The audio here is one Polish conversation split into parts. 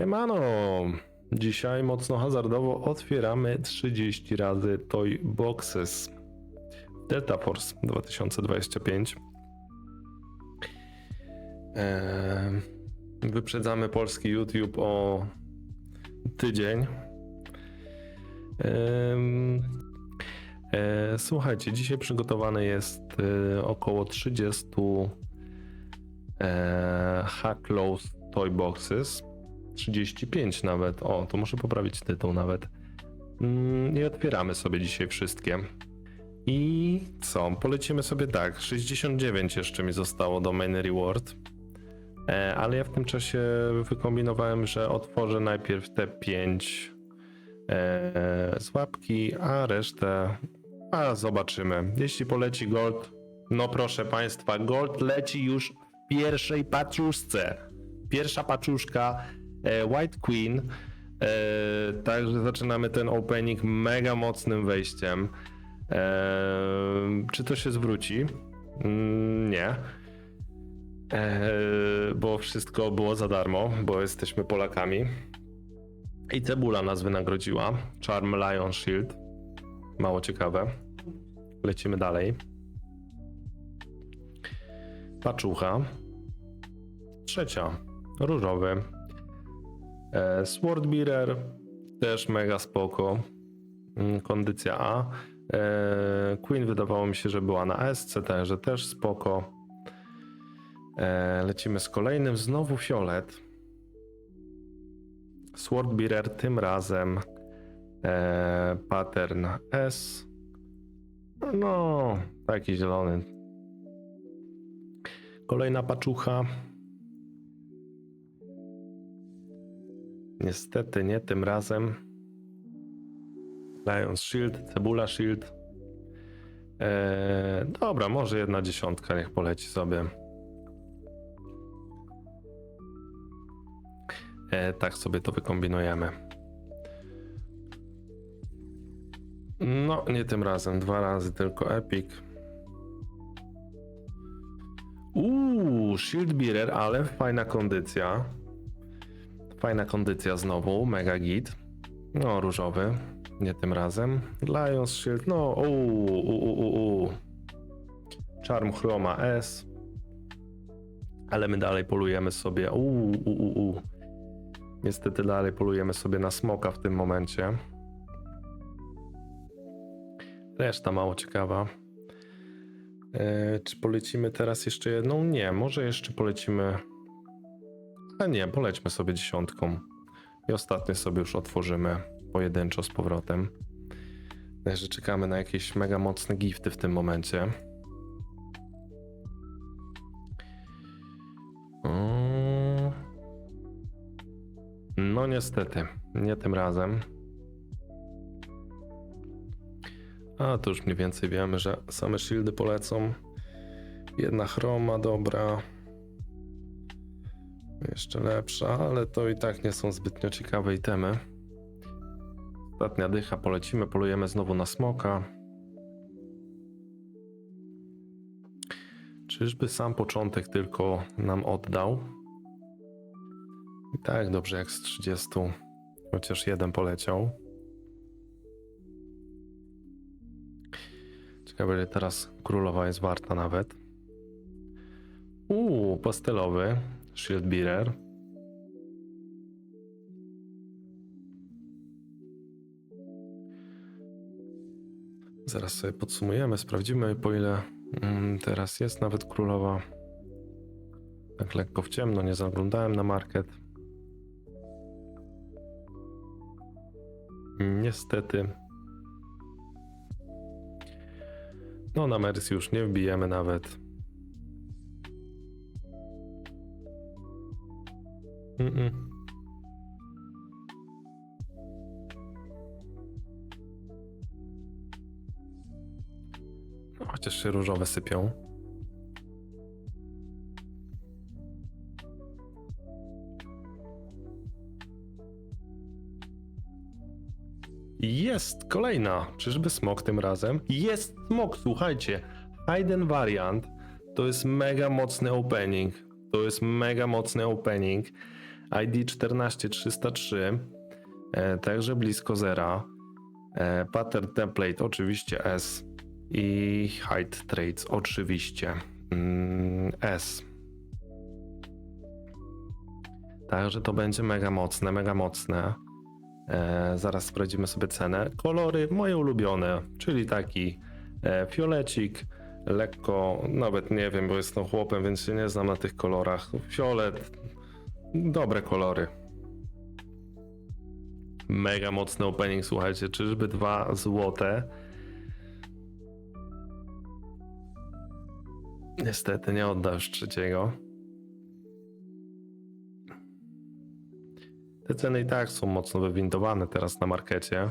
Siemano! Dzisiaj mocno hazardowo otwieramy 30 razy Toy Boxes. Delta Force 2025. Eee, wyprzedzamy polski YouTube o tydzień. Em, e, Słuchajcie, dzisiaj przygotowane jest e, około 30 e, Hack Low Toy Boxes. 35 nawet. O, to muszę poprawić tytuł nawet. Mm, I otwieramy sobie dzisiaj wszystkie. I co? Polecimy sobie tak. 69 jeszcze mi zostało do main reward. E, ale ja w tym czasie wykombinowałem, że otworzę najpierw te 5 e, z łapki, a resztę a zobaczymy. Jeśli poleci gold, no proszę Państwa, gold leci już w pierwszej paczuszce. Pierwsza paczuszka White Queen. E, także zaczynamy ten opening mega mocnym wejściem. E, czy to się zwróci? Mm, nie. E, bo wszystko było za darmo, bo jesteśmy Polakami. I cebula nas wynagrodziła. Charm Lion Shield. Mało ciekawe. Lecimy dalej. Paczucha. Trzecia. Różowy. E, Swordbearer. Też mega spoko. Mm, Kondycja A. E, Queen wydawało mi się, że była na SC, także też spoko. E, lecimy z kolejnym. Znowu fiolet. Swordbearer tym razem pattern S. No, taki zielony. Kolejna paczucha. Niestety nie tym razem. Lions Shield, Cebula Shield. E, dobra, może jedna dziesiątka niech poleci sobie. E, tak sobie to wykombinujemy. No, nie tym razem. Dwa razy tylko Epic. Uuu, Shield Bearer, ale fajna kondycja. Fajna kondycja znowu, mega git. No, różowy. Nie tym razem. Lions Shield, no, uuu, uuu, uuu. Charm Chroma S. Ale my dalej polujemy sobie. Uuu, uuu, uuu. Niestety dalej polujemy sobie na smoka w tym momencie. Reszta mało ciekawa. E, czy polecimy teraz jeszcze jedną? Nie, może jeszcze polecimy. A nie, polećmy sobie dziesiątką. I ostatnie sobie już otworzymy pojedynczo z powrotem. Także czekamy na jakieś mega mocne gifty w tym momencie. No niestety, nie tym razem. A to już mniej więcej wiemy, że same shieldy polecą. Jedna chroma dobra. Jeszcze lepsza, ale to i tak nie są zbytnio ciekawe itemy. Ostatnia dycha, polecimy, polujemy znowu na smoka. Czyżby sam początek tylko nam oddał? I tak dobrze jak z 30, chociaż jeden poleciał. Ciekawe, ile teraz królowa jest warta nawet. Uuu, pastelowy Shield Bearer. Zaraz sobie podsumujemy, sprawdzimy po ile mm, teraz jest nawet królowa. Tak lekko w ciemno, nie zaglądałem na market. Niestety. No na Mercy już nie wbijemy nawet. Mm-mm. No, Chociaż się różowe sypią. Jest kolejna. Czyżby smok tym razem? Jest smok, słuchajcie. Hayden Variant to jest mega mocny opening. To jest mega mocny opening. ID 14303, e, także blisko zera. E, pattern template oczywiście S i height traits oczywiście mm, S. Także to będzie mega mocne, mega mocne. E, zaraz sprawdzimy sobie cenę. Kolory moje ulubione, czyli taki fiolecik, lekko, nawet nie wiem, bo jestem chłopem, więc się nie znam na tych kolorach. Fiolet, dobre kolory. Mega mocny opening, słuchajcie, czyżby dwa złote? Niestety nie odda już trzeciego. Te ceny i tak są mocno wywindowane teraz na markecie.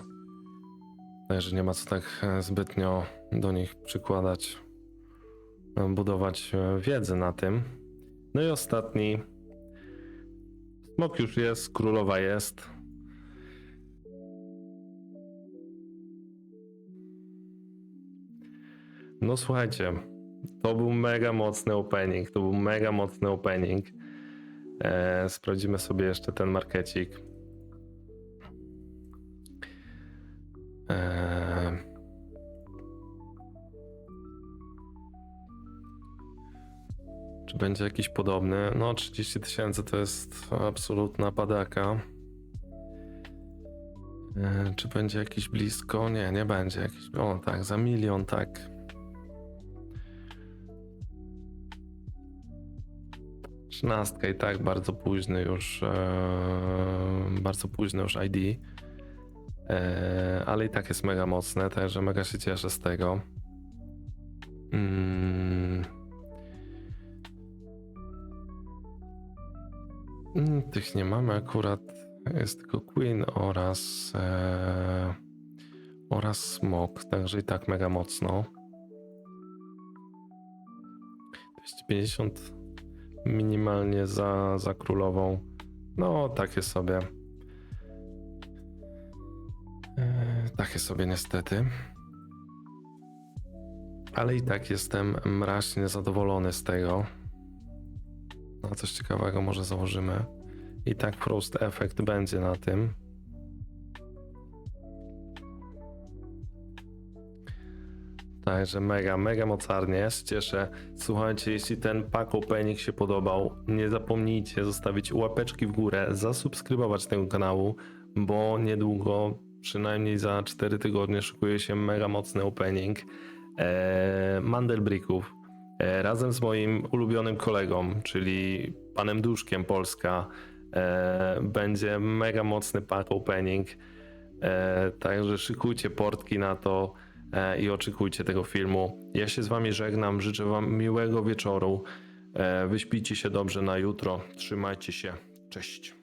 Także nie ma co tak zbytnio do nich przykładać, budować wiedzę na tym. No i ostatni. Smok już jest, królowa jest. No słuchajcie, to był mega mocny opening. To był mega mocny opening. E, sprawdzimy sobie jeszcze ten markecik. E, czy będzie jakiś podobny? No, 30 tysięcy to jest absolutna padaka. E, czy będzie jakiś blisko? Nie, nie będzie jakiś. O, tak, za milion, tak. Trzynastka i tak bardzo późny już, e, bardzo późny już ID, e, ale i tak jest mega mocne, także mega się cieszę z tego. Mm. Tych nie mamy akurat, jest tylko Queen oraz e, oraz Smok, także i tak mega mocno. 250 minimalnie za, za królową. No, takie sobie. E, takie sobie niestety. Ale i tak jestem mraźnie zadowolony z tego. No, coś ciekawego może założymy. I tak Frost Effect będzie na tym. Także mega, mega mocarnie. Się cieszę. Słuchajcie, jeśli ten pack opening się podobał, nie zapomnijcie zostawić łapeczki w górę, zasubskrybować tego kanału, bo niedługo, przynajmniej za 4 tygodnie, szykuje się mega mocny opening e, Mandelbricków. E, razem z moim ulubionym kolegą, czyli panem Duszkiem Polska, e, będzie mega mocny pack opening. E, także szykujcie portki na to i oczekujcie tego filmu. Ja się z wami żegnam, życzę wam miłego wieczoru. Wyśpijcie się dobrze na jutro. Trzymajcie się. Cześć.